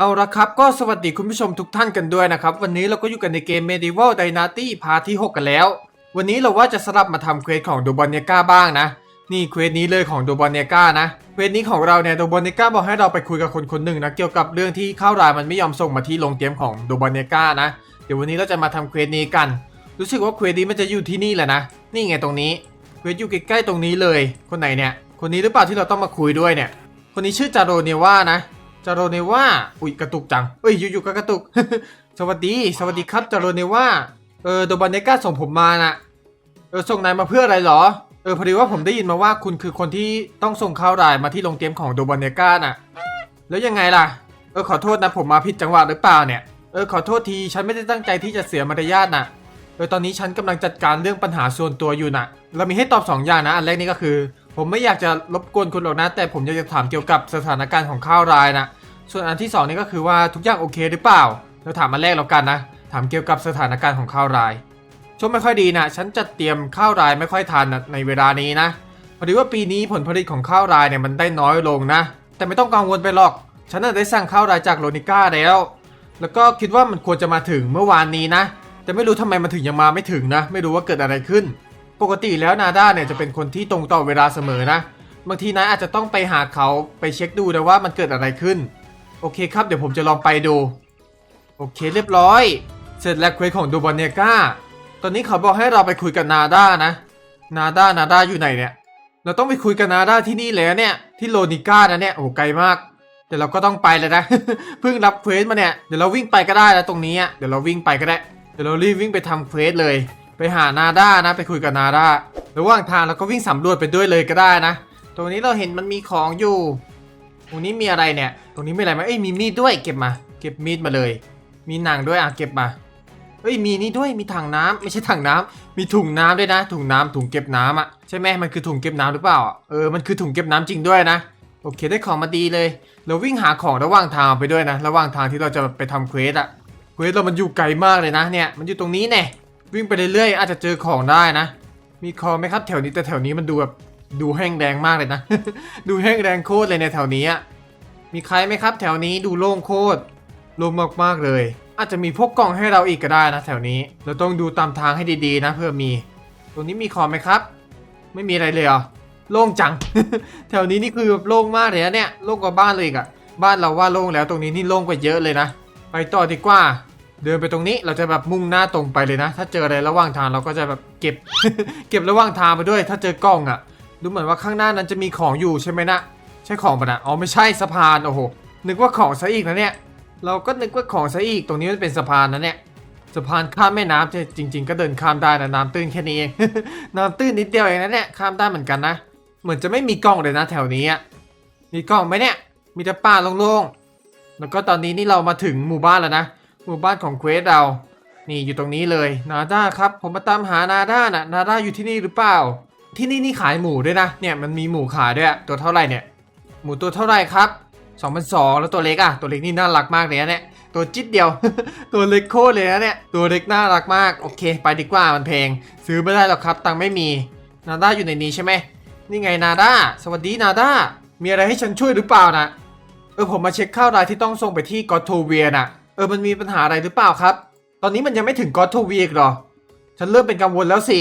เอาละครับก็สวัสดีคุณผู้ชมทุกท่านกันด้วยนะครับ วันนี้เราก็อยู่กันในเกม Medieval Dynasty พาร์ทที่ 6 กันแล้ว วันนี้เราว่าจะสลับมาทำเควสของโดบอนเนกาบ้างนะ นี่เควสนี้เลยของโดบอนเนกานะเควสนี้ของเราเนี่ยโดบอนเนกาบอกให้เราไปคุยกับคนคนหนึ่งนะเกี่ยวกับเรื่องที่ข้าวรายมันไม่ยอมส่งมาที่โรงเตรียมของโดบอนเนกานะเดี๋ยววันนี้เราจะมาทำเควสนี้กัน รู้สึกว่าเควสนี้มันจะอยู่ที่นี่แหละนะนี่ไงตรงนี้เควสอยู่ใกล้ๆตรงนี้เลย คนไหนเนี่ยคนนี้หรือเปล่าที่เราต้องมาคุยด้วยเนี่ยคนนี้ชื่อจาโรเนว่านะ จารโรเนว่าอุ้ยกระตุกจังเอ้ยอยู่ๆก็กระตุก สวัสดี สวัสดีครับจารโรเนว่าเออโดบานเนก้าส่งผมมาน่ะเออส่งนายมาเพื่ออะไรหรอเออพอดีว่าผมได้ยินมาว่าคุณคือคนที่ต้องส่งข้าวรายมาที่โรงเตรียมของโดบานเนก้าน่ะ แล้วยังไงล่ะ เออขอโทษนะผมมาผิดจังหวะหรือเปล่าเนี่ยเออขอโทษทีฉันไม่ได้ตั้งใจที่จะเสียมารยาทน่ะเออตอนนี้ฉันกำลังจัดการเรื่องปัญหาส่วนตัวอยู่น่ะ เรามีให้ตอบสองอย่างนะ อันแรกนี่ก็คือ ผมไม่อยากจะรบกวนคุณหรอกนะ แต่ผมอยากจะถามเกี่ยวกับสถานการณ์ของข้าวรายน่ะ ส่วนอันที่สองนี่ก็คือว่าทุกอย่างโอเคหรือเปล่า เราถามอันแรกแล้วกันนะ ถามเกี่ยวกับสถานการณ์ของข้าวรายช่วงไม่ค่อยดีนะ ฉันจัดเตรียมข้าวรายไม่ค่อยทันนะในเวลานี้นะ พอดีว่าปีนี้ผลผลิตของข้าวรายเนี่ยมันได้น้อยลงนะ แต่ไม่ต้องกังวลไปหรอก ฉันน่ะได้สั่งข้าวรายจากโลนิก้าแล้ว แล้วก็คิดว่ามันควรจะมาถึงเมื่อวานนี้นะ แต่ไม่รู้ทำไมมันถึงยังมาไม่ถึงนะ ไม่รู้ว่าเกิดอะไรขึ้น ปกติแล้วนาด้าเนี่ยจะเป็นคนที่ตรงต่อเวลาเสมอนะ บางทีนายอาจจะต้องไปหาเขาไปเช็คดูนะว่ามันเกิดอะไรขึ้น โอเคครับ เดี๋ยวผมจะลองไปดู โอเคเรียบร้อย เสร็จแล้วเควสของดูบอนเนกาตอนนี้เขาบอกให้เราไปคุยกับนาด้านะ นาด้านาด้าอยู่ไหนเนี่ย เราต้องไปคุยกับนาด้าที่นี่แล้วเนี่ย ที่โลนิก้านะเนี่ย โอ้ไกลมากเดี๋ยวเราก็ต้องไปแล้วนะ เพิ่งรับเควสมาเนี่ย เดี๋ยวเราวิ่งไปก็ได้แล้วตรงนี้เดี๋ยวเราวิ่งไปก็ได้ เดี๋ยวเรารีบวิ่งไปทำเควสเลย ไปหานาด้านะ ไปคุยกับนาด้าระหว่างทางเราก็วิ่งสำรวจไปด้วยเลยก็ได้นะ ตรงนี้เราเห็นมันมีของอยู่ ตรงนี้มีอะไรเนี่ย ตรงนี้มีอะไรไหมเอ้ยมีมีดด้วยเก็บมา เก็บมีดมาเลย มีหนังด้วยอะเก็บมาเอ้ยมีนี่ด้วยมีถังน้ำไม่ใช่ถังน้ำมีถุงน้ำด้วยนะ ถุงน้ำถุงเก็บน้ำอะใช่ไหมมันคือถุงเก็บน้ำหรือเปล่าเออมันคือถุงเก็บน้ำจริงด้วยนะโอเคได้ของมาดีเลย เราวิ่งหาของระหว่างทางไปด้วยนะ ระหว่างทางที่เราจะไปทำเควสอะเควสเรามันอยู่ไกลมากเลยนะเนี่ยมันอยู่ตรงนี้แน่วิ่งไปเรื่อยๆอาจจะเจอของได้นะ มีของไหมครับแถวนี้แต่แถวนี้มันดูแบบ ดูแห้งแดงมากเลยนะ ดูแห้งแดงโคตรเลยในแถวนี้อะมีใครไหมครับ แถวนี้ดูโล่งโคตรโล่งมากๆเลย อาจจะมีพวกกล่องให้เราอีกก็ได้นะ แถวนี้ เราต้องดูตามทางให้ดีๆนะเพื่อมี ตรงนี้มีของไหมครับ ไม่มีอะไรเลยเหรอโล่งจัง แถวนี้นี่คือแบบโล่งมากเลยนะเนี่ย โล่งกว่าบ้านเลยอีกอะบ้านเราว่าโล่งแล้วตรงนี้นี่โล่งกว่าเยอะเลยนะ ไปต่อดีกว่า เดินไปตรงนี้เราจะแบบมุ่งหน้าตรงไปเลยนะ ถ้าเจออะไรระหว่างทางเราก็จะแบบเก็บ เก็บระหว่างทางไปด้วย ถ้าเจอกล้องอะ่ะ ดูเหมือนว่าข้างหน้านั้นจะมีของอยู่ใช่ไหมนะใช่ของปะนะอ๋อไม่ใช่สะพานโอ้โหนึกว่าของซะอีกนะเนี่ย เราก็นึกว่าของซะอีกตรงนี้มันเป็นสะพานนะเนี่ยสะพานข้ามแม่น้ำใช่จริง ๆ ก็เดินข้ามได้นะน้ำตื้นแค่นี้เองน้ำตื้นนิดเดียวเองนะเนี่ยข้ามได้เหมือนกันนะ เหมือนจะไม่มีกล้องเลยนะแถวนี้มีกล้องไหมเนี่ย มีแต่ป่าโล่งๆแล้วก็ตอนนี้นี่เรามาถึงหมู่บ้านแล้วนะหมู่บ้านของเควสเรานี่อยู่ตรงนี้เลยนาด้าครับ ผมมาตามหานาด้าน่ะนาด้าอยู่ที่นี่หรือเปล่า ที่นี่นี่ขายหมูด้วยนะเนี่ยมันมีหมูขายด้วยตัวเท่าไหร่เนี่ยหมูตัวเท่าไหร่ครับ2 0 0 2แล้วตัวเล็กอะตัวเล็กนี่น่ารักมากเลยนะเนี่ยตัวจิ๊ดเดียว ตัวเล็กโคตรเลยนะเนี่ยตัวเล็กน่ารักมากโอเค ไปดีกว่ามันแพงซื้อไม่ได้หรอกครับตังไม่มีนาด้าอยู่ในนี้ใช่ไหมนี่ไงนาด้าสวัสดีนาด้ามีอะไรให้ฉันช่วยหรือเปล่านะเออผมมาเช็คข้าวรายที่ต้องส่งไปที่กอตโทเวียนะเออมันมีปัญหาอะไรหรือเปล่าครับ ตอนนี้มันยังไม่ถึงกอตโทเวียอีกหรอ ฉันเริ่มเป็นกังวลแล้วสิ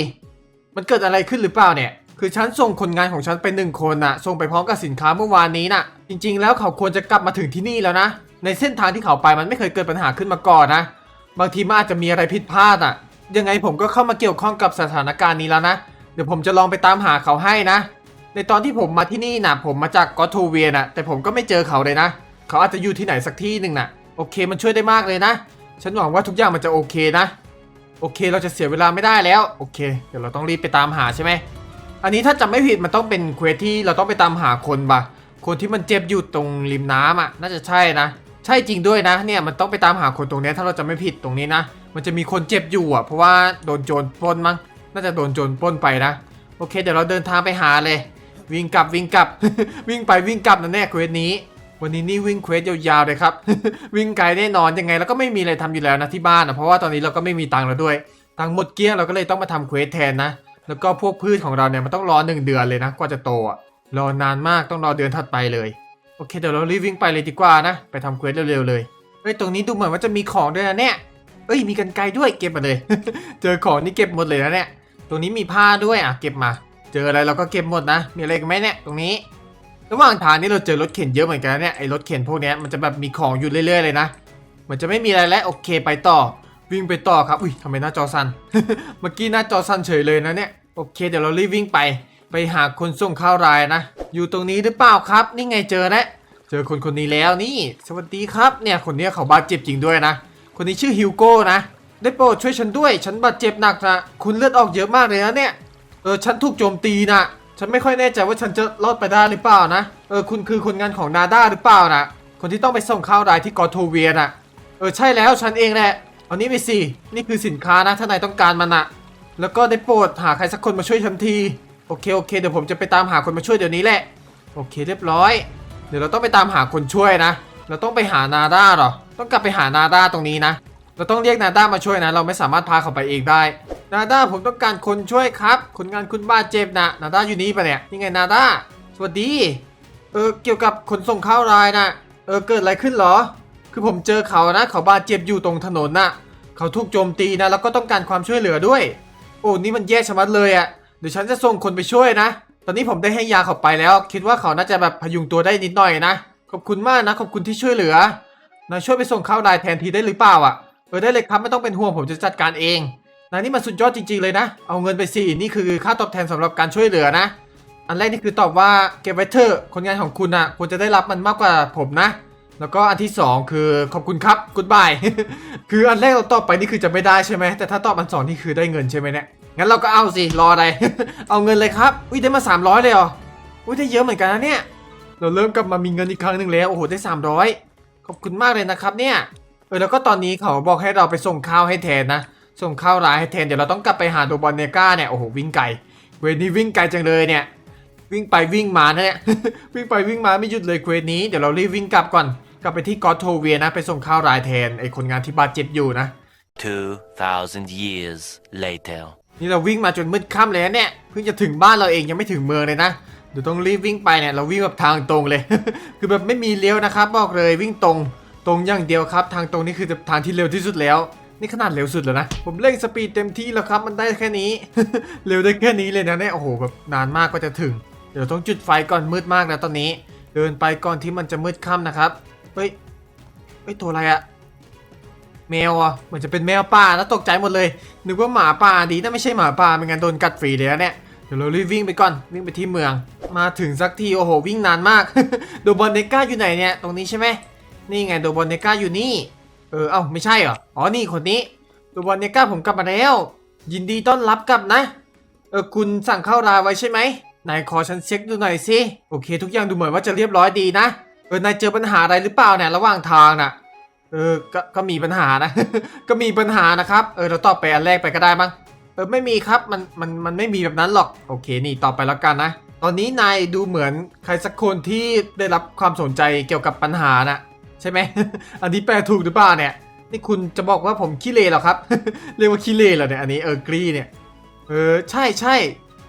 มันเกิดอะไรขึ้นหรือเปล่าเนี่ย คือฉันส่งคนงานของฉันไปหนึ่งคนน่ะ ส่งไปพร้อมกับสินค้าเมื่อวานนี้น่ะ จริง ๆ แล้วเขาควรจะกลับมาถึงที่นี่แล้วนะ ในเส้นทางที่เขาไปมันไม่เคยเกิดปัญหาขึ้นมาก่อนนะ บางทีมันอาจจะมีอะไรผิดพลาดอะ ยังไงผมก็เข้ามาเกี่ยวข้องกับสถานการณ์นี้แล้วนะ เดี๋ยวผมจะลองไปตามหาเขาให้นะ ในตอนที่ผมมาที่นี่นะผมมาจากกอตโทเวียนะแต่ผมก็ไม่เจอเขาเลยนะ เขาอาจจะอยู่ที่ไหนสักที่หนึ่งน่ะ โอเค มันช่วยได้มากเลยนะ ฉันหวังว่าทุกอย่างมันจะโอเคนะ โอเค เราจะเสียเวลาไม่ได้แล้ว โอเค เดี๋ยวเราต้องรีบไปตามหาใช่ไหม อันนี้ถ้าจำไม่ผิดมันต้องเป็นเควสที่เราต้องไปตามหาคนปะคนที่มันเจ็บอยู่ตรงริมน้ำอะ น่าจะใช่นะ ใช่จริงด้วยนะ เนี่ยมันต้องไปตามหาคนตรงนี้ถ้าเราจะไม่ผิดตรงนี้นะ มันจะมีคนเจ็บอยู่อะ เพราะว่าโดนโจรปล้นมั้ง น่าจะโดนโจรปล้นไปนะ โอเค เดี๋ยวเราเดินทางไปหาเลย วิ่งกลับวิ่งกลับ วิ่งไปวิ่งกลับนะเนี่เควสนี้ วันนี้นี่วิ่งเควสยาวๆเลยครับ วิ่งไกลแน่นอนยังไงแล้วก็ไม่มีอะไรทำอยู่แล้วนะที่บ้านนะเพราะว่าตอนนี้เราก็ไม่มีตังค์แล้วด้วยตังค์หมดเกลี้ยงเราก็เลยต้องมาทำเควสแทนนะแล้วก็พวกพืชของเราเนี่ยมันต้องรอหนึ่งเดือนเลยนะกว่าจะโตอะรอนานมากต้องรอเดือนถัดไปเลยโอเคเดี๋ยวเรารีบวิ่งไปเลยดีกว่านะไปทำเควสเร็วๆเลยเฮ้ยตรงนี้ดูเหมือนว่าจะมีของด้วยนะเนี่ยเอ้ยมีกันไกลด้วยเก็บมาเลย เจอของนี่เก็บหมดเลยนะเนี่ยตรงนี้มีผ้าด้วยอะเก็บมา เจออะไรเราก็เก็บหมดนะ มีอะไรกันไหมเนี่ยตรงนี้ ระหว่างทางนี้เราเจอรถเข็นเยอะเหมือนกันนะเนี่ยไอ้รถเข็นพวกนี้มันจะแบบมีของอยู่เรื่อย ๆ เลยนะมันจะไม่มีอะไรแล้วโอเคไปต่อ วิ่งไปต่อครับอุ้ยทำไมหน้าจอสั่นเมื่อกี้หน้าจอสั่นเฉยเลยนะเนี่ยโอเคเดี๋ยวเรารีบวิ่งไป ไปหาคนส่งข้าวรายนะ อยู่ตรงนี้หรือเปล่าครับ นี่ไงเจอแล้วเจอคนคนนี้แล้วนี่ สวัสดีครับเนี่ยคนนี้เขาบาดเจ็บจริงด้วยนะ คนนี้ชื่อฮิวโก้นะได้โปรดช่วยฉันด้วย ฉันบาดเจ็บหนักนะคุณเลือดออกเยอะมากเลยนะเนี่ยเออฉันถูกโจมตีนะ ฉันไม่ค่อยแน่ใจว่าฉันจะรอดไปได้หรือเปล่านะ เออคุณคือคนงานของนาด้าหรือเปล่านะ คนที่ต้องไปส่งข้าวรายที่กอโทเวียน่ะเออใช่แล้วฉันเองแหละเอานี้ไปสิ นี่คือสินค้านะถ้านายต้องการมันอะแล้วก็ได้โปรดหาใครสักคนมาช่วยฉันที โอเคโอเคเดี๋ยวผมจะไปตามหาคนมาช่วยเดี๋ยวนี้แหละ โอเคเรียบร้อย เดี๋ยวเราต้องไปตามหาคนช่วยนะ เราต้องไปหานาด้าหรอ ต้องกลับไปหานาด้าตรงนี้นะ เราต้องเรียกนาด้ามาช่วยนะ เราไม่สามารถพาเขาไปเองได้ นาด้าผมต้องการคนช่วยครับ คนงานคุณบาดเจ็บนะนาด้าอยู่นี่ปะเนี่ยนี่ไงนาด้าสวัสดี เออเกี่ยวกับขนส่งข้าวรายนะเออเกิดอะไรขึ้นหรอ คือผมเจอเขานะ เขาบาดเจ็บอยู่ตรงถนนน่ะเขาถูกโจมตีนะแล้วก็ต้องการความช่วยเหลือด้วย โอ้นี่มันแย่ชะมัดเลยอะ่ะเดี๋ยวฉันจะส่งคนไปช่วยนะ ตอนนี้ผมได้ให้ยาเขาไปแล้ว คิดว่าเขาน่าจะแบบพยุงตัวได้นิดหน่อยนะขอบคุณมากนะขอบคุณที่ช่วยเหลือนายช่วยไปส่งข้าวรายแทนทีได้หรือเปล่าอะ เออได้เลยครับไม่ต้องเป็นห่วงผมจะจัดการเองนายนี่มันสุดยอดจริง ๆเลยนะ เอาเงินไปสินี่คือค่าตอบแทนสำหรับการช่วยเหลือนะ อันแรกนี่คือตอบว่าเก็บไว้เถอะคนงานของคุณอะควรจะได้รับมันมากกว่าผมนะ แล้วก็อันที่สองคือขอบคุณครับกูดบายคืออันแรกเราตอบไปนี่คือจะไม่ได้ใช่ไหมแต่ถ้าตอบอันสองนี่คือได้เงินใช่ไหมเนี่ยงั้นเราก็เอาสิรออะไรเอาเงินเลยครับอุ้ยได้มา 300 เลยเหรออุ้ยได้เยอะเหมือนกันนะเนี่ยเราเริ่มกลับมามีเงินอีกครั้งหนึ่งแล้วโอ้โหได้ 300 ขอบคุณมากเลยนะครับเนี่ย เออแล้วก็ตอนนี้เขาบอกให้เราไปส่งข้าวให้แทนนะ ส่งข้าวร้ายให้แทน เดี๋ยวเราต้องกลับไปหาโดบอลเนก้าเนี่ย โอ้โหวิ่งไกล เวรนี้วิ่งไกลจังเลยเนี่ย วิ่งไปวิ่งมานะเนี่ย วิ่งไปวิ่งมาไม่หยุดเลยเควสนี้ เดี๋ยวเรารีบวิ่งกลับก่อน กลับไปที่กอตโทเวียนะ ไปส่งข้าวรายแทนไอคนงานที่บาดเจ็บอยู่นะ 2,000 years later. นี่เราวิ่งมาจนมืดค่ำเลยนะเนี่ย เพิ่งจะถึงบ้านเราเองยังไม่ถึงเมืองเลยนะเดี๋ยวต้องรีบวิ่งไปเนี่ยเราวิ่งแบบทางตรงเลย คือแบบไม่มีเลี้ยวนะครับบอกเลยวิ่งตรง ตรงอย่างเดียวครับ ทางตรงนี่คือทางที่เร็วที่สุดแล้ว นี่ขนาดเร็วสุดแล้วนะ ผมเร่งสปีดเต็มที่แล้วครับ มันได้แค่นี้ เร็วได้แค่นี้เลยนะเนี่ยโอ้โหแบบนานมากก็จะถึง เดี๋ยวต้องจุดไฟก่อนมืดมากนะตอนนี้ เดินไปก่อนที่มันจะมืดค่ำนะครับเฮ้ยเฮ้ยตัวอะไรอะแมวอะเหมือนจะเป็นแมวป่าแล้วตกใจหมดเลย นึกว่าหมาป่าดีนะไม่ใช่หมาป่าไม่งั้นโดนกัดฟรีเลยนะเนี่ยเดี๋ยวเรารีบวิ่งไปก่อนวิ่งไปที่เมือง มาถึงสักทีโอ้โหวิ่งนานมากโดบอลเนก้าอยู่ไหนเนี่ยตรงนี้ใช่ไหม นี่ไงโดบอลเนก้าอยู่นี่ เออ เอ้า ไม่ใช่เหรอ อ๋อ นี่คนนี้โดบอลเนก้าผมกลับมาแล้ว ยินดีต้อนรับกลับนะ เออ คุณสั่งข้าวราไว้ใช่ไหมนายขอฉันเช็คดูหน่อยสิ โอเค ทุกอย่างดูเหมือนว่าจะเรียบร้อยดีนะ เออ นายเจอปัญหาอะไรหรือเปล่าเนี่ยระหว่างทางน่ะ เออ ก็ ก็มีปัญหานะ ก็มีปัญหานะครับ เออ เราตอบไปอันแรกไปก็ได้มั้ง เออ ไม่มีครับ มัน มัน มันไม่มีแบบนั้นหรอก โอเค นี่ต่อไปแล้วกันนะ ตอนนี้นายดูเหมือนใครสักคนที่ได้รับความสนใจเกี่ยวกับปัญหาน่ะ ช่ไหม อันนี้แปลถูกหรือเปล่าเนี่ย นี่คุณจะบอกว่าผมขี้เลเหรอครับ เรียกว่าขี้เลเหรอเนี่ย อันนี้เออกรีเนี่ย เออใช่ใช่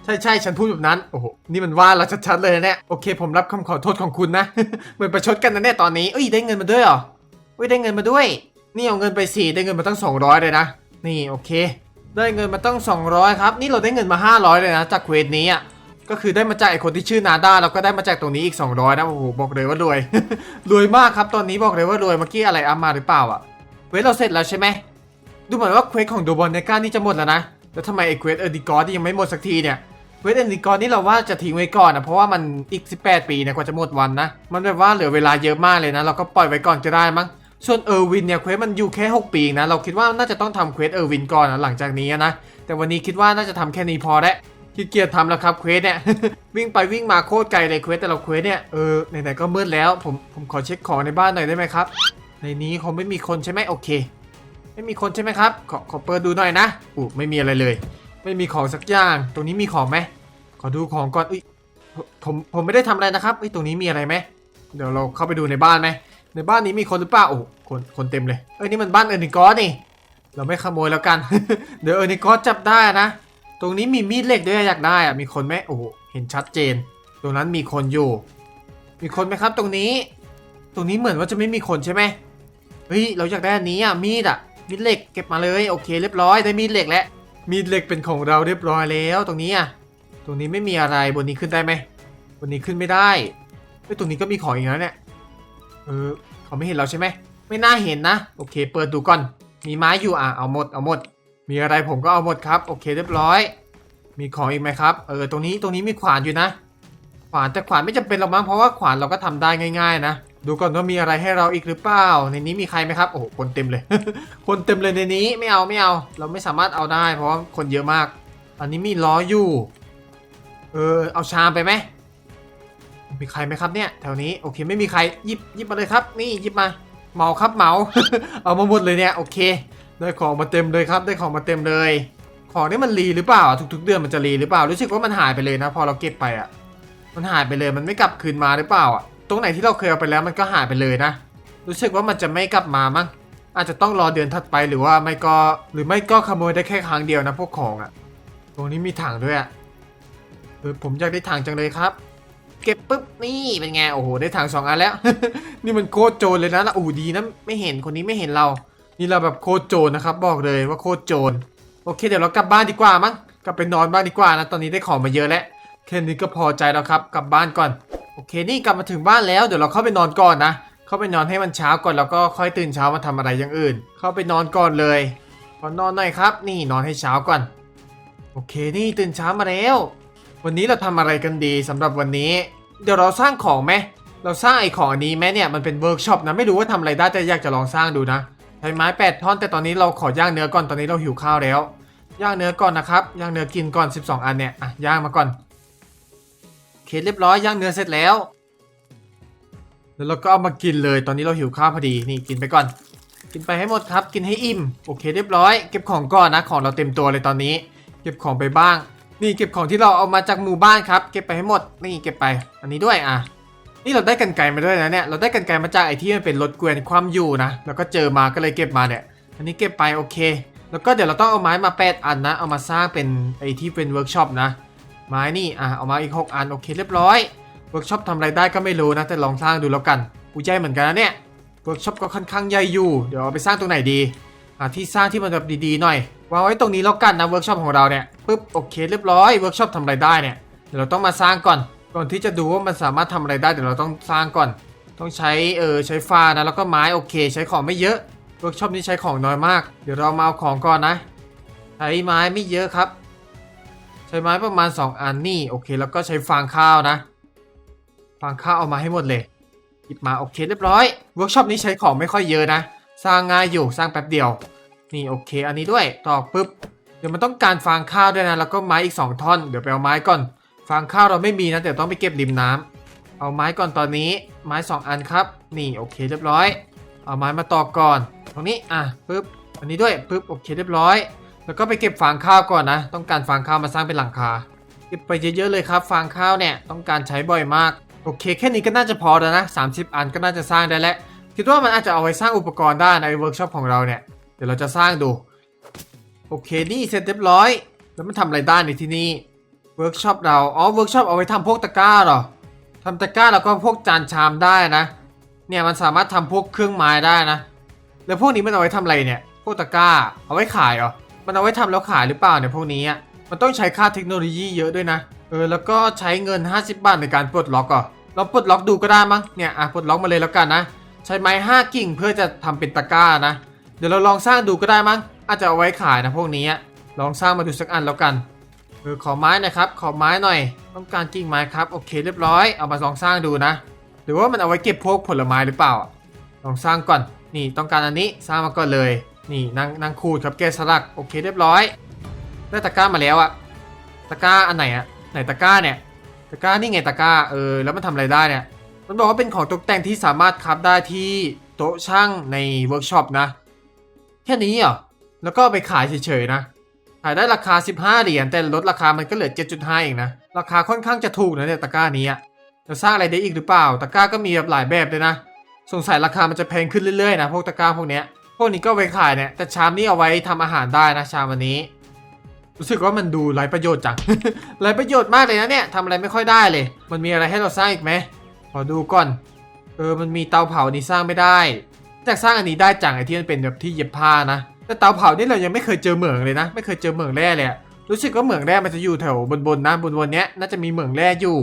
ใช่ใช่ฉันพูดแบบนั้น โอ้โห นี่มันว่าเราชัดๆเลยนะเนี่ยโอเค ผมรับคำขอโทษของคุณนะ เหมือนประชดกันนะเนี่ยตอนนี้ เอ้ยได้เงินมาด้วยเหรอเอ้ยได้เงินมาด้วย นี่เอาเงินไปสี่ได้เงินมาตั้ง 200 เลยนะ นี่โอเค ได้เงินมาตั้ง 200 ครับ นี่เราได้เงินมา 500 เลยนะ จากเควสนี้อะ ก็คือได้มาจากไอคนที่ชื่อนาด้าแล้วก็ได้มาจากตรงนี้อีก 200 นะโอ้โหบอกเลยว่ารวย รวยมากครับตอนนี้บอกเลยว่ารวยเมื่อกี้อะไรอัพมาหรือเปล่าอะเวสเราเสร็จแล้วใช่ไหมดูเหมือนว่าเควสของโดบอลเนก้านี่จะหมดแล้วนะแล้วทำไมไอเควสเออร์ดิกอร์ที่ยังไม่หมดสักทีเนี่ยเวสเออร์ดิกอร์นี่เราว่าจะทิ้งไว้ก่อนนะเพราะว่ามันอีก 18 ปีนะกว่าจะหมดวันนะมันแบบว่าเหลือเวลาเยอะมากเลยนะ เราก็ปล่อยไว้ก่อนก็ได้มั้งส่วนเออร์วินเนี่ยเควสมันอยู่แค่ 6 ปีนะเราคิดว่าน่าจะต้องทำเควสเออร์วินก่อนนะหลังจากนี้นะแต่วันนี้คิดว่าน่าจะทำแค่นี้พอแล้ว ขี้เกียจทำแล้วครับเควสเนี่ย วิ่งไปวิ่งมาโคตรไกลเลยเควสแต่ละเควสเนี่ยเออไหนๆก็มืดแล้วผมผมขอเช็คของในบ้านหน่อยได้ไหมครับ ในนี้คงไม่มีคนใช่ไหมโอเค ไม่มีคนใช่ไหมครับ ขอขอเปิดดูหน่อยนะอู้ไม่มีอะไรเลย ไม่มีของสักอย่าง ตรงนี้มีของไหมขอดูของก่อนอุ้ยผมผมไม่ได้ทำอะไรนะครับไอ้ตรงนี้มีอะไรไหมเดี๋ยวเราเข้าไปดูในบ้านไหมในบ้านนี้มีคนหรือเปล่าโอ้คนคนเต็มเลยเอ้ยนี่มันบ้านเออร์นิกอสนี่ เราไม่ขโมยแล้วกัน เดี๋ยวเออร์นิกอสจับได้นะ ตรงนี้มีมีดเหล็กด้วยอยากได้อะมีคนไหมโอ้เห็นชัดเจน ตรงนั้นมีคนอยู่ มีคนไหมครับตรงนี้ ตรงนี้เหมือนว่าจะไม่มีคนใช่ไหมเฮ้ยเราอยากได้อันนี้อะมีดอะมีดเหล็กเก็บมาเลยโอเค เรียบร้อยได้มีดเหล็กแล้วมีดเหล็กเป็นของเราเรียบร้อยแล้ว ตรงนี้อะตรงนี้ไม่มีอะไรบนนี้ขึ้นได้ไหมบนนี้ขึ้นไม่ได้เฮ้ตรงนี้ก็มีของอีกแล้วเนี่ยเออเขาไม่เห็นเราใช่ไหมไม่น่าเห็นนะ โอเค เปิดดูก่อน มีไม้อยู่อะเอาหมดเอาหมด มีอะไรผมก็เอาหมดครับ โอเคเรียบร้อย มีของอีกไหมครับ เออ ตรงนี้ ตรงนี้มีขวานอยู่นะ ขวานแต่ขวานไม่จำเป็นหรอกมั้ง เพราะว่าขวานเราก็ทำได้ง่าย ๆ นะ ดูก่อนว่ามีอะไรให้เราอีกหรือเปล่า ในนี้มีใครไหมครับ โอ้โห คนเต็มเลย คนเต็มเลยในนี้ ไม่เอา ไม่เอา เราไม่สามารถเอาได้ เพราะว่าคนเยอะมาก อันนี้มีล้ออยู่ เออ เอาชามไปไหม มีใครไหมครับเนี่ย แถวนี้ โอเค ไม่มีใคร ยิบยิบมาเลยครับ นี่ยิบมา เมาครับ เมา เอามาหมดเลยเนี่ย โอเค ได้ของมาเต็มเลยครับ ได้ของมาเต็มเลย ของนี่มันรีหรือเปล่า ทุก ๆ เดือนมันจะรีหรือเปล่า รู้สึกว่ามันหายไปเลยนะ พอเราเก็บไปอะ มันหายไปเลย มันไม่กลับคืนมาหรือเปล่าอะ ตรงไหนที่เราเคยเอาไปแล้วมันก็หายไปเลยนะ รู้สึกว่ามันจะไม่กลับมามั้ง อาจจะต้องรอเดือนถัดไปหรือว่าไม่ก็ หรือไม่ก็ขโมยได้แค่ครั้งเดียวนะพวกของอะ ตรงนี้มีถังด้วยอะเออผมอยากได้ถังจังเลยครับ เก็บปุ๊บนี่เป็นไง โอ้โห ได้ถังสองอันแล้ว นี่มันโคตรโจรเลยนะโอ้ดีนะ ไม่เห็นคนนี้ไม่เห็นเรา นี่เราแบบโคตรโจรนะครับ บอกเลยว่าโคตรโจรโอเค เดี๋ยวเรากลับบ้านดีกว่ามั้งกลับไปนอนบ้างดีกว่านะตอนนี้ได้ของมาเยอะแล้วแค่นี้ก็พอใจแล้วครับกลับบ้านก่อนโอเค นี่กลับมาถึงบ้านแล้วเดี๋ยวเราเข้าไปนอนก่อนนะเข้าไปนอนให้มันเช้าก่อนแล้วก็ค่อยตื่นเช้ามาทำอะไรอย่างอื่น เข้าไปนอนก่อนเลยขอนอนหน่อยครับ นี่นอนให้เช้าก่อนโอเค นี่ตื่นเช้ามาแล้ว วันนี้เราทำอะไรกันดีสำหรับวันนี้ เดี๋ยวเราสร้างของไหมเราสร้างไอ้ของอันนี้แม้เนี่ยมันเป็นเวิร์กช็อปนะไม่รู้ว่าทำอะไรได้แต่อยากจะลองสร้างดูนะ ใช้ไม้แปดท่อนแต่ตอนนี้เราขอย่างเนื้อก่อนตอนนี้เราหิวข้าวแล้วย่างเนื้อก่อนนะครับย่างเนื้อกินก่อน 12 อันเนี่ยอะย่างมาก่อนโอเคเรียบร้อยย่างเนื้อเสร็จแล้ว แล้วเราก็เอามากินเลยตอนนี้เราหิวข้าวพอดีนี่กินไปก่อน กินไปให้หมดครับ กินให้อิ่มโอเคเรียบร้อย เก็บของก่อนนะของเราเต็มตัวเลยตอนนี้ เก็บของไปบ้าง นี่เก็บของที่เราเอามาจากหมู่บ้านครับ เก็บไปให้หมดนี่เก็บไป อันนี้ด้วยอะ นี่เราได้กันไกรมาด้วยนะเนี่ย เราได้กันไกรมาจากไอ้ที่มันเป็นรถเกวียนความอยู่นะ แล้วก็เจอมาก็เลยเก็บมาเนี่ย อันนี้เก็บไปโอเค แล้วก็เดี๋ยวเราต้องเอาไม้มาแปดอันนะ เอามาสร้างเป็นไอ้ที่เป็นเวิร์กช็อปนะ ไม้นี่ อะ เอามาอีก 6 อันโอเคเรียบร้อย เวิร์กช็อปทำอะไรได้ก็ไม่รู้นะ แต่ลองสร้างดูแล้วกันกูใหญ่เหมือนกันนะเนี่ย เวิร์กช็อปก็ค่อนข้างใหญ่อยู่ เดี๋ยวเอาไปสร้างตรงไหนดีหาที่สร้างที่มันแบบดีๆหน่อยวางไว้ตรงนี้แล้วกันนะเวิร์กช็อปของเราเนี่ยปึ๊บโอเคเรียบร้อยเวิร์กช็อปทำอะไรได้เนี่ยเดี๋ยวเราต้องมาสร้างก่อน ก่อนที่จะดูว่ามันสามารถทำอะไรได้เดี๋ยวเราต้องสร้างก่อน ต้องใช้เออใช้ฟ้านะแล้วก็ไม้โอเค ใช้ของไม่เยอะเวิร์กช็อปนี้ใช้ของน้อยมาก เดี๋ยวเรามาเอาของก่อนนะ ใช้ไม้ไม่เยอะครับ ใช้ไม้ประมาณ 2 อันนี่โอเค แล้วก็ใช้ฟางข้าวนะ ฟางข้าวเอามาให้หมดเลยหยิบมาโอเคเรียบร้อยเวิร์กช็อปนี้ใช้ของไม่ค่อยเยอะนะ สร้างง่ายอยู่สร้างแป๊บเดียว นี่โอเค อันนี้ด้วยตอกปุ๊บเดี๋ยวมันต้องการฟางข้าวด้วยนะ แล้วก็ไม้อีก 2 ท่อน เดี๋ยวไปเอาไม้ก่อน ฟางข้าวเราไม่มีนะเดี๋ยวต้องไปเก็บริมน้ำเอาไม้ก่อนตอนนี้ไม้ 2 อันครับ นี่โอเคเรียบร้อย เอาไม้มาตอกก่อน ตรงนี้อะปุ๊บอันนี้ด้วยปุ๊บโอเคเรียบร้อย แล้วก็ไปเก็บฟางข้าวก่อนนะ ต้องการฟางข้าวมาสร้างเป็นหลังคาเก็บไปเยอะๆเลยครับ ฟางข้าวเนี่ยต้องการใช้บ่อยมากโอเคแค่นี้ก็น่าจะพอแล้วนะ 30 อันก็น่าจะสร้างได้แล้วคิดว่ามันอาจจะเอาไว้สร้างอุปกรณ์ได้ในเวิร์กช็อปของเราเนี่ยเดี๋ยวเราจะสร้างดูโอเคนี่เสร็จเรียบร้อย แล้วมันทำอะไรได้ในที่นี่ เวิร์กช็อปเรา อ๋อ เวิร์กช็อปเอาไว้ทำพวกตะกร้าเหรอทำตะกร้าแล้วก็พวกจานชามได้นะ เนี่ยมันสามารถทำพวกเครื่องไม้ได้นะ แล้วพวกนี้มันเอาไว้ทำอะไรเนี่ย พวกตะกร้า เอาไว้ขายเหรอ มันเอาไว้ทำแล้วขายหรือเปล่าเนี่ยพวกนี้อะ มันต้องใช้ค่าเทคโนโลยีเยอะด้วยนะ เออ แล้วก็ใช้เงิน 50 บาทในการปลดล็อกอะเราปลดล็อกดูก็ได้มั้ง เนี่ย อะ ปลดล็อกมาเลยแล้วกันนะ ใช้ไม้ 5 กิ่งเพื่อจะทำเป็นตะกร้านะ เดี๋ยวเราลองสร้างดูก็ได้มั้ง อาจจะเอาไว้ขายนะพวกนี้ลองสร้างมาดูสักอันแล้วกัน เออขอไม้นะครับ ขอไม้หน่อย ต้องการกิ่งไม้ครับ โอเคเรียบร้อย เอามาลองสร้างดูนะ หรือว่ามันเอาไว้เก็บพวกผลไม้หรือเปล่า ลองสร้างก่อน นี่ต้องการอันนี้สร้างมาก่อนเลย นี่นางนางคูดครับแกะสลัก โอเคเรียบร้อย ได้ตะกร้ามาแล้วอะตะกร้าอันไหนอะไหนตะกร้าเนี่ยตะกร้านี่ไงตะกร้า เออ แล้วมันทำอะไรได้เนี่ย มันบอกว่าเป็นของตกแต่งที่สามารถคราฟได้ที่โต๊ะช่างในเวิร์กช็อปนะ แค่นี้เหรอ แล้วก็ไปขายเฉยๆนะายได้ราคา 15 เหรียญแต่ลดราคามันก็เหลือ 7.5 เองนะ ราคาค่อนข้างจะถูกนะเนี่ยตะกร้านี้จะสร้างอะไรได้อีกหรือเปล่า ตะกร้าก็มีแบบหลายแบบเลยนะ สงสัยราคามันจะแพงขึ้นเรื่อยๆนะพวกตะกร้าพวกเนี้ย พวกนี้ก็เอาไปขายเนี่ย แต่ชามนี้เอาไว้ทำอาหารได้นะชามวันนี้ รู้สึกว่ามันดูไร้ประโยชน์จังไร้ประโยชน์มากเลยนะเนี่ยทำอะไรไม่ค่อยได้เลย มันมีอะไรให้เราสร้างอีกไหมขอดูก่อน เออ มันมีเตาเผานี่สร้างไม่ได้ แต่สร้างอันนี้ได้จังไอที่มันเป็นแบบที่เย็บผ้านะ แต่เตาเผานี่เรายังไม่เคยเจอเหมืองเลยนะ ไม่เคยเจอเหมืองแร่เลยรู้สึกว่าเหมืองแร่มันจะอยู่แถวบนๆนะบนบนๆเนี้ยน่าจะมีเหมืองแร่อยู่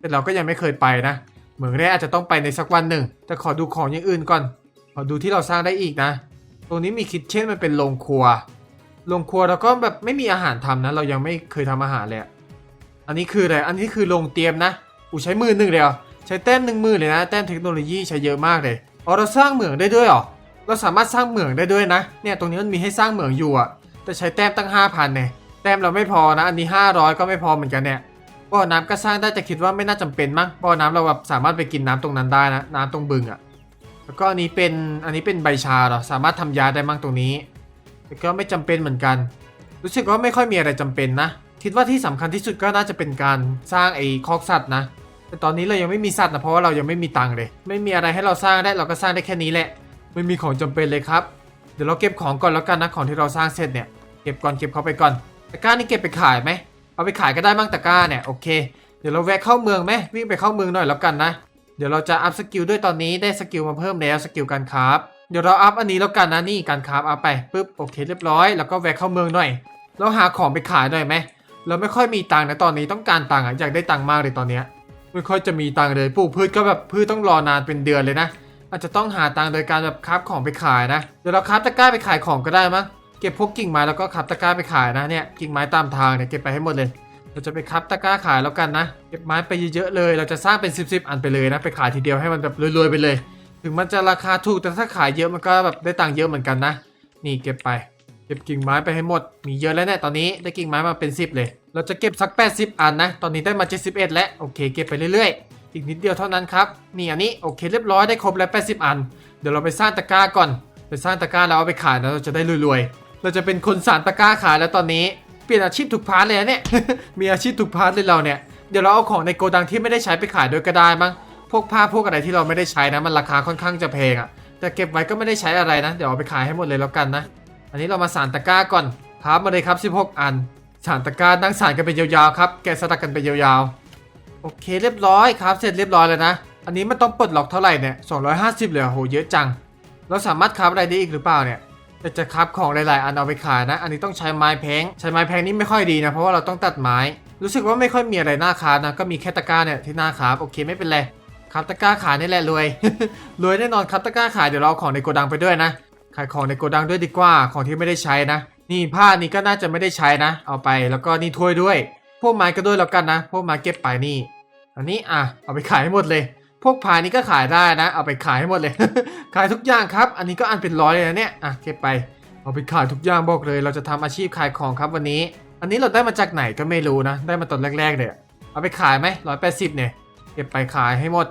แต่เราก็ยังไม่เคยไปนะ เหมืองแร่อาจจะต้องไปในสักวันหนึ่ง แต่ขอดูของอย่างอื่นก่อน ขอดูที่เราสร้างได้อีกนะ ตรงนี้มีคิทเช่นมันเป็นโรงครัว โรงครัวเราก็แบบไม่มีอาหารทำนะ เรายังไม่เคยทำอาหารเลย อันนี้คืออะไร อันนี้คือโรงเตรียมนะ อูใช้มือหนึ่งเลยเหรอใช้แต้มหนึ่งมือเลยนะ แต้มเทคโนโลยีใช้เยอะมากเลย อ๋อเราสร้างเหมืองได้ด้วยหรอ เราสามารถสร้างเหมืองได้ด้วยนะ เนี่ยตรงนี้มันมีให้สร้างเหมืองอยู่อะแต่ใช้แต้มตั้ง 5,000เนี่ยแต้มเราไม่พอนะอันนี้ 500 ก็ไม่พอเหมือนกันเนี่ยบ่อน้ำก็สร้างได้แต่คิดว่าไม่น่าจำเป็นมั้งบ่อน้ำเราแบบสามารถไปกินน้ำตรงนั้นได้นะน้ำตรงบึงอะแล้วก็อันนี้เป็นอันนี้เป็นใบชาเรอสามารถทำยาได้มั้งตรงนี้แต่ก็ไม่จำเป็นเหมือนกัน รู้สึกว่าไม่ค่อยมีอะไรจำเป็นนะคิดว่าที่สำคัญที่สุดก็น่าจะเป็นการสร้างไอ้คอกสัตว์นะแต่ตอนนี้เรายังไม่มีสัตว์นะเพราะว่าเรายังไม่มีตังค์เลย ไม่มีอะไรให้เราสร้างได้เราก็สร้างได้แค่นี้แหละ ไม่มีของจำเป็นเลยครับ เดี๋ยวเราเก็บของก่อนแล้วกันนะของที่เราสร้างเสร็จเนี่ยเก็บก่อนเก็บเขาไปก่อนตะกร้านี่เก็บไปขายไหมเอาไปขายก็ได้มั้งตะกร้าเนี่ยโอเค เดี๋ยวเราแวะเข้าเมืองไหมวิ่งไปเข้าเมืองหน่อยแล้วกันนะ เดี๋ยวเราจะอัพสกิลด้วยตอนนี้ได้สกิลมาเพิ่มแล้วสกิลการคราฟเดี๋ยวเราอัพอันนี้แล้วกันนะนี่การคราฟอัพไปปุ๊บโอเคเรียบร้อย แล้วก็แวะเข้าเมืองหน่อยเราหาของไปขายหน่อยไหมเราไม่ค่อยมีตังค์นะตอนนี้ต้องการตังค์อะอยากได้ตังค์มากเลยตอนเนี้ยไม่ค่อยจะมีตังค์เลยปลูกพืชก็แบบพืชต้องรอนานเป็นเดือนเลยนะ อาจจะต้องหาตังค์โดยการแบบคราฟของไปขายนะ เดี๋ยวเราคราฟตะกร้าไปขายของก็ได้มั้ง เก็บพวกกิ่งไม้แล้วก็คราฟตะกร้าไปขายนะเนี่ย กิ่งไม้ตามทางเนี่ยเก็บไปให้หมดเลย เราจะไปคราฟตะกร้าขายแล้วกันนะ เก็บไม้ไปเยอะๆเลย เราจะสร้างเป็น 10บๆอันไปเลยนะ ไปขายทีเดียวให้มันแบบรวยๆไปเลย ถึงมันจะราคาถูกแต่ถ้าขายเยอะมันก็แบบได้ตังค์เยอะเหมือนกันนะ นี่เก็บไป เก็บกิ่งไม้ไปให้หมด มีเยอะแล้วเนี่ยตอนนี้ได้กิ่งไม้มาเป็น 10 เลย เราจะเก็บสัก 80 อันนะ ตอนนี้ได้มา71แล้ว โอเค เก็บไปเรื่อยๆ อีกนิดเดียวเท่านั้นครับนี่อันนี้โอเคเรียบร้อยได้ครบแล้ว80 อัน เดี๋ยวเราไปสร้างตะกร้าก่อน ไปสร้างตะกร้าแล้วเอาไปขายนะเราจะได้รวยๆ เราจะเป็นคนสานตะกร้าขายแล้วตอนนี้เปลี่ยนอาชีพทุกพาร์ทเลยเนี่ย มีอาชีพทุกพาร์ทเลยเราเนี่ย เดี๋ยวเราเอาของในโกดังที่ไม่ได้ใช้ไปขายด้วยก็ได้มั้ง พวกผ้าพวกอะไรที่เราไม่ได้ใช้นะมันราคาค่อนข้างจะแพงอะแต่เก็บไว้ก็ไม่ได้ใช้อะไรนะ เดี๋ยวเอาไปขายให้หมดเลยแล้วกันนะ อันนี้เรามาสานตะกร้าก่อนครับมาเลยครับ 16 อัน สานตะกร้านั่งสานกันไปยาวๆครับ แกะสลักกันไปยาวๆ โอเคเรียบร้อยครับเสร็จเรียบร้อยแล้วนะ อันนี้มันต้องปลดล็อกเท่าไหร่เนี่ย250เลยเหรอโหเยอะจัง เราสามารถคราฟอะไรได้อีกหรือเปล่าเนี่ยแต่จะคราฟของหลายๆ อันเอาไปขายนะ อันนี้ต้องใช้ไม้แพงใช้ไม้แพงนี่ไม่ค่อยดีนะ เพราะว่าเราต้องตัดไม้ รู้สึกว่าไม่ค่อยมีอะไรน่าคราฟนะ ก็มีแค่ตะกร้าเนี่ยที่น่าคราฟโอเคไม่เป็นไรคราฟตะกร้าขายนี่แหละรวย รวยแน่นอนครับตะกร้าขายเดี๋ยวเราเอาของในโกดังไปด้วยนะ ขายของในโกดังด้วยดีกว่า ของที่ไม่ได้ใช้นะ นี่ผ้านี่ก็น่าจะไม่ได้ใช้นะ เอาไป แล้วก็นี่ถ้วยด้วย พวกไม้ก็ด้วยแล้วกันนะ พวกไม้เก็บไปนี่ อันนี้อะเอาไปขายให้หมดเลย พวกพายนี้ก็ขายได้นะ เอาไปขายให้หมดเลย ขายทุกอย่างครับ อันนี้ก็อันเป็นร้อยเลยนะเนี่ยอะเก็บไปเอาไปขายทุกอย่างบอกเลย เราจะทำอาชีพขายของครับวันนี้ อันนี้เราได้มาจากไหนก็ไม่รู้นะ ได้มาตอนแรกๆเลยเอาไปขายไหมร้อยแปดสิบเนี่ยเก็บไปขายให้หมด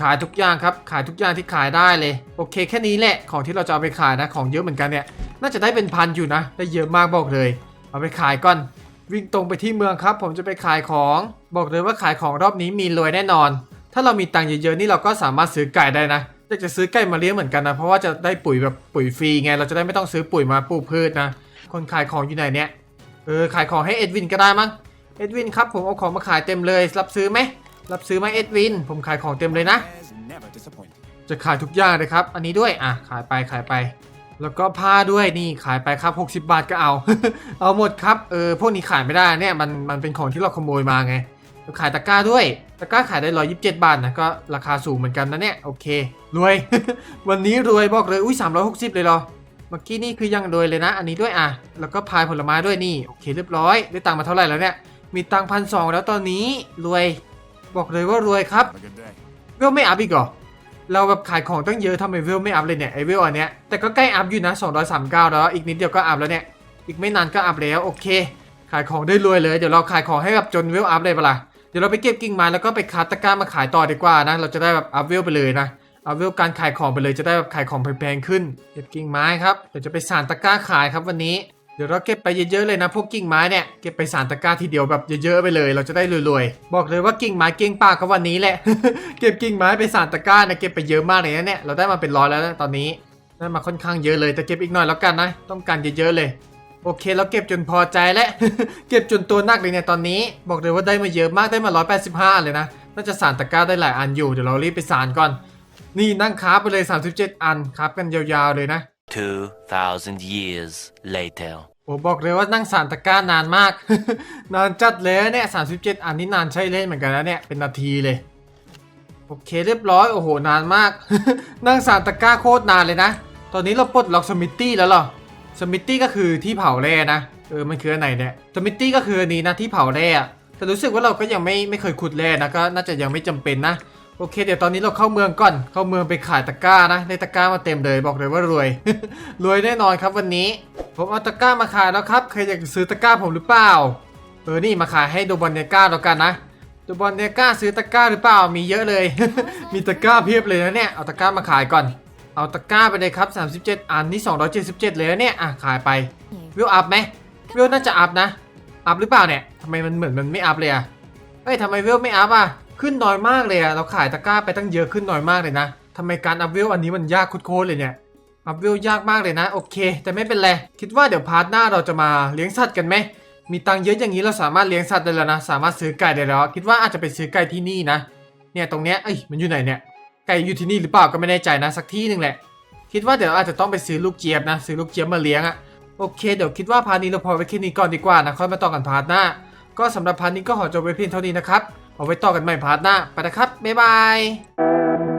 ขายทุกอย่างครับ ขายทุกอย่างที่ขายได้เลย โอเคแค่นี้แหละ ของที่เราจะเอาไปขายนะ ของเยอะเหมือนกันเนี่ย น่าจะได้เป็นพันอยู่นะ ได้เยอะมากบอกเลย เอาไปขายก่อน วิ่งตรงไปที่เมืองครับ ผมจะไปขายของ บอกเลยว่าขายของรอบนี้มีรวยแน่นอน ถ้าเรามีตังค์เยอะๆนี่เราก็สามารถซื้อไก่ได้นะอยากจะซื้อไก่มาเลี้ยงเหมือนกันนะเพราะว่าจะได้ปุ๋ยแบบปุ๋ยฟรีไงเราจะได้ไม่ต้องซื้อปุ๋ยมาปลูกพืชนะ คนขายของอยู่ไหนเนี่ยเออขายของให้เอ็ดวินก็ได้มั้งเอ็ดวินครับผมเอาของมาขายเต็มเลย รับซื้อไหมรับซื้อไหมเอ็ดวิน ผมขายของเต็มเลยนะ As never disappointed. จะขายทุกอย่างเลยครับ อันนี้ด้วยอะขายไปขายไป แล้วก็ผ้าด้วยนี่ขายไปครับ 60 บาทก็เอา เอาหมดครับเออพวกนี้ขายไม่ได้เนี่ยมันมันเป็นของที่เราขโมยมาไงขายตะกร้าด้วยตะกร้าขายได้ 127 บาทนะก็ราคาสูงเหมือนกันนะเนี่ยโอเครวย วันนี้รวยบอกเลยอุ้ย360 เลยเหรอเมื่อกี้นี่คือยังรวยเลยนะ อันนี้ด้วยอะแล้วก็พายผลไม้ด้วยนี่โอเคเรียบร้อยได้ตังค์มาเท่าไหร่แล้วเนี่ยมีตังค์พันสองแล้วตอนนี้รวย บอกเลยว่ารวยครับ Have a good day. เวลไม่อัพอีกเหรอ เราแบบขายของตั้งเยอะทำไมเวลไม่อัพเลยเนี่ยไอเวลอันเนี้ยแต่ก็ใกล้อัพอยู่นะ239แล้วอีกนิดเดียวก็อัพแล้วเนี่ยอีกไม่นานก็อัพแล้วโอเค ขายของได้รวยเลยเดี๋ยวเราขายของให้แบบจนเวลอัพเลยเปล่าเดี๋ยวเราไปเก็บกิ่งไม้แล้วก็ไปคัดตะกร้ามาขายต่อดีกว่านะเราจะได้แบบอัพเวลไปเลยนะอัพเวลการขายของไปเลยจะได้แบบขายของแพงๆขึ้นเก็บกิ่งไม้ครับเดี๋ยวจะไปสานตะกร้าขายครับวันนี้ เดี๋ยวเราเก็บไปเยอะๆเลยนะพวกกิ่งไม้เนี่ยเก็บไปสานตะกร้าทีเดียวแบบเยอะๆไปเลย เราจะได้รวยๆบอกเลยว่ากิ่งไม้เก่งปากก็วันนี้แหละ เก็บกิ่งไม้ไปสานตะกร้าเนี่ยเก็บไปเยอะมากเลยนะเนี่ยเราได้มาเป็นร้อยแล้วนะตอนนี้ได้มาค่อนข้างเยอะเลยแต่เก็บอีกหน่อยแล้วกันนะ ต้องการเยอะๆเลย โอเคเราเก็บจนพอใจแล้วเก็บจนตัวนักเลยเนี่ยตอนนี้ บอกเลยว่าได้มาเยอะมากได้มา 185 เลยนะน่าจะสานตะกร้าได้หลายอันอยู่เดี๋ยวเรารีบไปสานก่อน นี่นั่งคาฟไปเลย 37 อันคาฟกันยาวๆเลยนะ 2,000 years later. โอ้บอกเลยว่านั่งสานตะกร้านานมาก นานจัดเลยเนี่ย37อันนี้นานใช่เล่นเหมือนกันนะเนี่ย เป็นนาทีเลย โอเคเรียบร้อย โอ้โห นานมาก นั่งสานตะกร้าโคตรนานเลยนะ ตอนนี้เราปลดล็อกสมิตตี้แล้วหรอ สมิตตี้ก็คือที่เผาแร่นะ เออ มันคืออันไหนเนี่ย สมิตตี้ก็คืออันนี้นะที่เผาแร่แต่รู้สึกว่าเราก็ยังไม่ไม่เคยขุดแร่นะ ก็น่าจะยังไม่จำเป็นนะ โอเค เดี๋ยวตอนนี้เราเข้าเมืองก่อน เข้าเมืองไปขายตะกร้านะได้ตะกร้ามาเต็มเลย บอกเลยว่ารวย รวยแน่นอนครับวันนี้ ผมเอาตะกร้ามาขายแล้วครับ ใครอยากซื้อตะกร้าผมหรือเปล่า เออ นี่มาขายให้โดบอลเนก้าแล้วกันนะโดบอลเนก้าซื้อตะกร้าหรือเปล่า มีเยอะเลย มีตะกร้าเพียบเลยนะเนี่ย เอาตะกร้ามาขายก่อน เอาตะกร้าไปเลยครับ 37 อันนี่277 เลยนะเนี่ย อะขายไป วิวอัพไหมวิวน่าจะอัพนะ อัพหรือเปล่าเนี่ยทำไมมันเหมือนมันไม่อัพเลยอะเอ้ยทำไมวิวไม่อัพอะ ขึ้นน้อยมากเลยอะเราขายตะกร้าไปตั้งเยอะขึ้นน้อยมากเลยนะทำไมการอัพเวิวอันนี้มันยากโคตรเลยเนี่ยอัพเวิวยากมากเลยนะ โอเค แต่ไม่เป็นไร คิดว่าเดี๋ยวพาร์ทหน้าเราจะมาเลี้ยงสัตว์กันไหมมีตังเยอะอย่างนี้เราสามารถเลี้ยงสัตว์ได้แล้วนะ สามารถซื้อไก่ได้แล้ว คิดว่าอาจจะไปซื้อไก่ที่นี่นะ เนี่ยตรงเนี้ยเอ้ยมันอยู่ไหนเนี่ยไก่อยู่ที่นี่หรือเปล่าก็ไม่แน่ใจนะสักที่หนึ่งแหละ คิดว่าเดี๋ยวอาจจะต้องไปซื้อลูกเจี๊ยบนะซื้อลูกเจี๊ยบมาเลี้ยงอะโอเคเดี๋ยวคิดว่าพาร์ทนี้เราพอไว้แค่นี้ก่อนดีกว่านะค่อยมาต่อกันพาร์ทหน้า ก็สำหรับพาร์ทนี้ก็ขอจบไว้เพียงเท่านี้นะครับ เอาไว้ต่อกันใหม่พาร์ทหน้า ไปนะครับ บ๊ายบาย